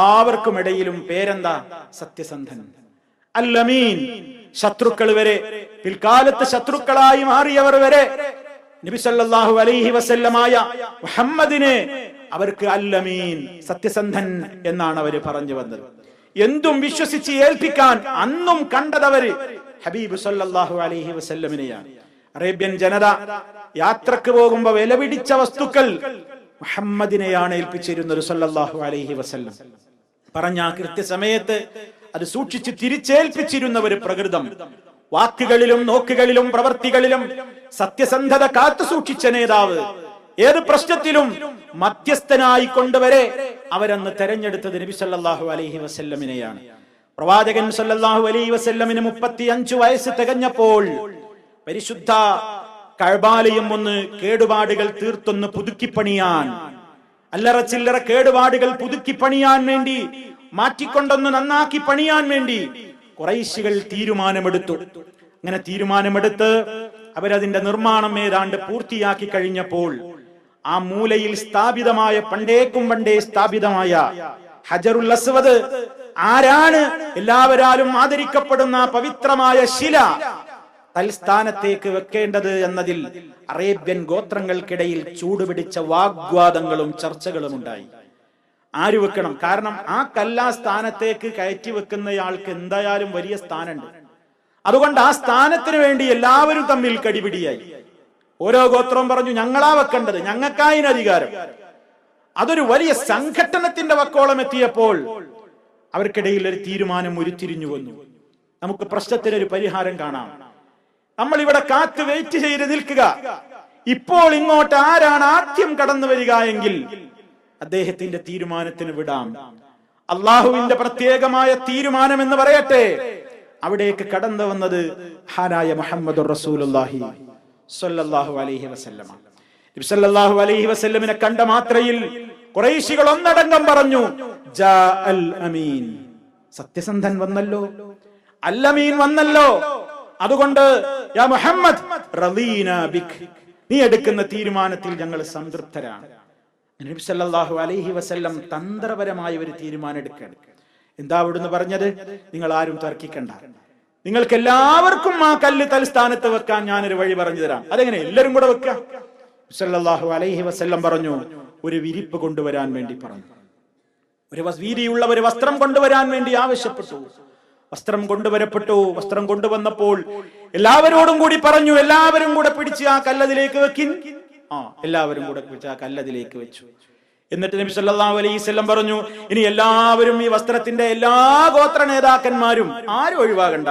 എല്ലാവർക്കും ഇടയിലും പേരെന്താ? സത്യസന്ധൻ. അല്ലമീൻ. ശത്രുക്കൾ വരെ പിൽക്കാലത്ത് ശത്രുക്കളായി മാറിയവർ വരെ നബിസല്ലാഹു അലൈഹി വസല്ലമായ മുഹമ്മദിനെ അവർക്ക് അല്ലമീൻ സത്യസന്ധൻ എന്നാണ് അവർ പറഞ്ഞു വന്നത്. എന്തും വിശ്വസിച്ച് ഏൽപ്പിക്കാൻ അന്നും കണ്ടതവര് ഹബീബ് സല്ലാഹു അലൈഹി വസല്ലമിനെയാണ്. അറേബ്യൻ ജനത യാത്രയ്ക്ക് പോകുമ്പോ വിലപിടിച്ച വസ്തുക്കൾ മുഹമ്മദിനെയാണ് ഏൽപ്പിച്ചിരുന്നത് സല്ലാഹു അലൈഹി വസല്ലം. പറഞ്ഞ ആ കൃത്യസമയത്ത് അത് സൂക്ഷിച്ച് തിരിച്ചേൽപ്പിച്ചിരുന്ന ഒരു പ്രകൃതം. വാക്കുകളിലും നോക്കുകളിലും പ്രവൃത്തികളിലും സത്യസന്ധത കാത്തു സൂക്ഷിച്ച നേതാവ് ഏത് പ്രശ്നത്തിലും മധ്യസ്ഥനായി കൊണ്ടുവരെ അവരന്ന് തെരഞ്ഞെടുത്തത് നബി സല്ലല്ലാഹു അലൈഹി വസല്ലമിനെയാണ്. പ്രവാചകൻ സല്ലല്ലാഹു അലൈഹി വസല്ലമിന് മുപ്പത്തി അഞ്ചു വയസ്സ് തികഞ്ഞപ്പോൾ പരിശുദ്ധ കഴബാലയം ഒന്ന് കേടുപാടുകൾ തീർത്തൊന്ന് പുതുക്കിപ്പണിയാൻ അല്ലറ ചില്ലറ കേടുപാടുകൾ പുതുക്കി പണിയാൻ വേണ്ടി മാറ്റിക്കൊണ്ടൊന്ന് നന്നാക്കി പണിയാൻ വേണ്ടി കുറൈശികൾ തീരുമാനമെടുത്തു. അങ്ങനെ തീരുമാനമെടുത്ത് അവരതിന്റെ നിർമ്മാണം ഏതാണ്ട് പൂർത്തിയാക്കി കഴിഞ്ഞപ്പോൾ ആ മൂലയിൽ സ്ഥാപിതമായ പണ്ടേക്കും പണ്ടേ സ്ഥാപിതമായ ഹജറുൽ അസ്വദ് ആരാണ്? എല്ലാവരാലും ആദരിക്കപ്പെടുന്ന പവിത്രമായ ശില തൽസ്ഥാനത്തേക്ക് വെക്കേണ്ടത് എന്നതിൽ അറേബ്യൻ ഗോത്രങ്ങൾക്കിടയിൽ ചൂടുപിടിച്ച വാഗ്വാദങ്ങളും ചർച്ചകളും ഉണ്ടായി ആര് വെക്കണം? കാരണം ആ കല്ലാ സ്ഥാനത്തേക്ക് കയറ്റി വെക്കുന്നയാൾക്ക് എന്തായാലും വലിയ സ്ഥാനമുണ്ട്. അതുകൊണ്ട് ആ സ്ഥാനത്തിന് വേണ്ടി എല്ലാവരും തമ്മിൽ കടിപിടിയായി. ഓരോ ഗോത്രവും പറഞ്ഞു ഞങ്ങളാ വെക്കേണ്ടത്. ഞങ്ങൾക്കായിന് അധികാരം. അതൊരു വലിയ സംഘട്ടനത്തിന്റെ വക്കോളം എത്തിയപ്പോൾ അവർക്കിടയിൽ ഒരു തീരുമാനം ഉരുത്തിരിഞ്ഞു വന്നു. നമുക്ക് പ്രശ്നത്തിനൊരു പരിഹാരം കാണാം. നമ്മൾ ഇവിടെ കാത്ത് വെയിറ്റ് ചെയ്ത് നിൽക്കുക. ഇപ്പോൾ ഇങ്ങോട്ട് ആരാണ് ആദ്യം കടന്നു വരിക എങ്കിൽ അദ്ദേഹത്തിന്റെ തീരുമാനത്തിന് വിടാം. അള്ളാഹുവിന്റെ പ്രത്യേകമായ തീരുമാനം എന്ന് പറയട്ടെ. അവിടേക്ക് കടന്നു വന്നത് ഹാനായ മുഹമ്മദ് റസൂലുള്ളാഹി സ്വല്ലല്ലാഹു അലൈഹി വസല്ലമ. സല്ലല്ലാഹു അലൈഹി കണ്ട മാത്രയിൽ കുറേശികൾ ഒന്നടങ്കം പറഞ്ഞു ജാ അൽ അമീൻ. സത്യസന്ധൻ വന്നല്ലോ. അല്ലമീൻ വന്നല്ലോ. അതുകൊണ്ട് യാ മുഹമ്മദ് നീ എടുക്കുന്ന തീരുമാനത്തിൽ ഞങ്ങൾ സംതൃപ്തരാണ്. നബി സല്ലല്ലാഹു അലൈഹി വസല്ലം തന്ത്രപരമായ ഒരു തീരുമാനം എടുക്കുകയാണ്. എന്താ അവിടുന്ന് പറഞ്ഞത്? നിങ്ങൾ ആരും തർക്കിക്കണ്ട. നിങ്ങൾക്ക് എല്ലാവർക്കും ആ കല്ല് തൽസ്ഥാനത്ത് വെക്കാൻ ഞാനൊരു വഴി പറഞ്ഞു തരാം. അതെങ്ങനെ? എല്ലാവരും കൂടെ വെക്കാം സല്ലല്ലാഹു അലൈഹി വസല്ലം പറഞ്ഞു ഒരു വിരിപ്പ് കൊണ്ടുവരാൻ വേണ്ടി പറഞ്ഞു. ഒരു വീതിയുള്ള ഒരു വസ്ത്രം കൊണ്ടുവരാൻ വേണ്ടി ആവശ്യപ്പെട്ടു. വസ്ത്രം കൊണ്ടുവരപ്പെട്ടു. വസ്ത്രം കൊണ്ടുവന്നപ്പോൾ എല്ലാവരോടും കൂടി പറഞ്ഞു എല്ലാവരും കൂടെ പിടിച്ച് ആ കല്ലതിലേക്ക് വെക്കിൻ. ആ എല്ലാവരും കൂടെ പിടിച്ച് ആ കല്ലതിലേക്ക് വെച്ചു. എന്നിട്ട് നബി സല്ലല്ലാഹു അലൈഹി വസല്ലം പറഞ്ഞു ഇനി എല്ലാവരും ഈ വസ്ത്രത്തിന്റെ എല്ലാ ഗോത്ര നേതാക്കന്മാരും ആരും ഒഴിവാകണ്ട.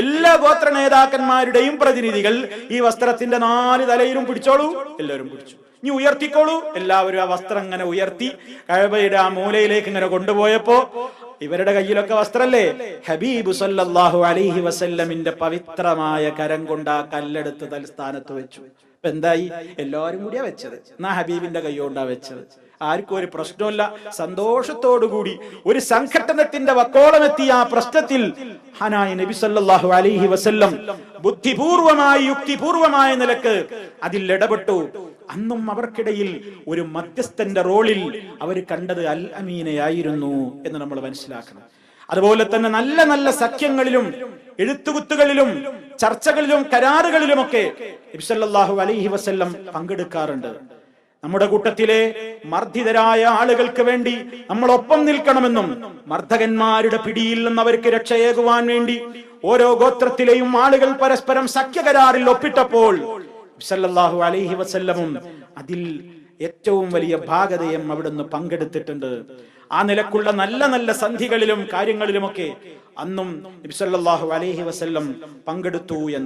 എല്ലാ ഗോത്ര നേതാക്കന്മാരുടെയും പ്രതിനിധികൾ ഈ വസ്ത്രത്തിന്റെ നാല് തലയിലും പിടിച്ചോളൂ എല്ലാവരും പിടിച്ചു. ഇനി ഉയർത്തിക്കോളൂ എല്ലാവരും ആ വസ്ത്രം ഇങ്ങനെ ഉയർത്തി കഴബയുടെ ആ മൂലയിലേക്ക് ഇങ്ങനെ കൊണ്ടുപോയപ്പോ ഇവരുടെ കയ്യിലൊക്കെ വസ്ത്രല്ലേ? ഹബീബ് സല്ലാഹു അലൈഹി വസല്ലമിന്റെ പവിത്രമായ കരം കൊണ്ട് ആ കല്ലെടുത്ത് തൽസ്ഥാനത്ത് വെച്ചു. ഇപ്പൊ എന്തായി? എല്ലാവരും കൂടിയാ വെച്ചത്. എന്നാ ഹബീബിന്റെ കൈ കൊണ്ടാ വെച്ചത്. ആർക്കും ഒരു പ്രശ്നമില്ല സന്തോഷത്തോടുകൂടി ഒരു സംഘടനത്തിന്റെ വക്കോളം എത്തിയ ആ പ്രശ്നത്തിൽ ഹനായ നബി സല്ലാഹു അലൈഹി വസല്ലം ബുദ്ധിപൂർവമായി യുക്തിപൂർവമായ നിലയ്ക്ക് അതിൽ ഇടപെട്ടു. അന്നും അവർക്കിടയിൽ ഒരു മധ്യസ്ഥന്റെ റോളിൽ അവർ കണ്ടത് അൽ അമീനയായിരുന്നു എന്ന് നമ്മൾ മനസ്സിലാക്കണം. അതുപോലെ തന്നെ നല്ല നല്ല സഖ്യങ്ങളിലും എഴുത്തുകുത്തുകളിലും ചർച്ചകളിലും കരാറുകളിലുമൊക്കെ നബി സല്ലല്ലാഹു അലൈഹി വസ്ല്ലം പങ്കെടുക്കാറുണ്ട്. നമ്മുടെ കൂട്ടത്തിലെ മർദ്ദിതരായ ആളുകൾക്ക് വേണ്ടി നമ്മൾ ഒപ്പം നിൽക്കണമെന്നും മർദ്ദകന്മാരുടെ പിടിയിൽ നിന്ന് അവർക്ക് രക്ഷയേകുവാൻ വേണ്ടി ഓരോ ഗോത്രത്തിലെയും ആളുകൾ പരസ്പരം സഖ്യ കരാറിൽ ഒപ്പിട്ടപ്പോൾ സല്ലല്ലാഹു അലൈഹി വസല്ലമും അതിൽ ഏറ്റവും വലിയ ഭാഗതയും അവിടുന്ന് പങ്കെടുത്തിട്ടുണ്ട്. ആ നിലക്കുള്ള നല്ല നല്ല സന്ധികളിലും കാര്യങ്ങളിലുമൊക്കെ അന്നും നബി സല്ലല്ലാഹു അലൈഹി വസല്ലം പങ്കെടുത്തു എന്ന്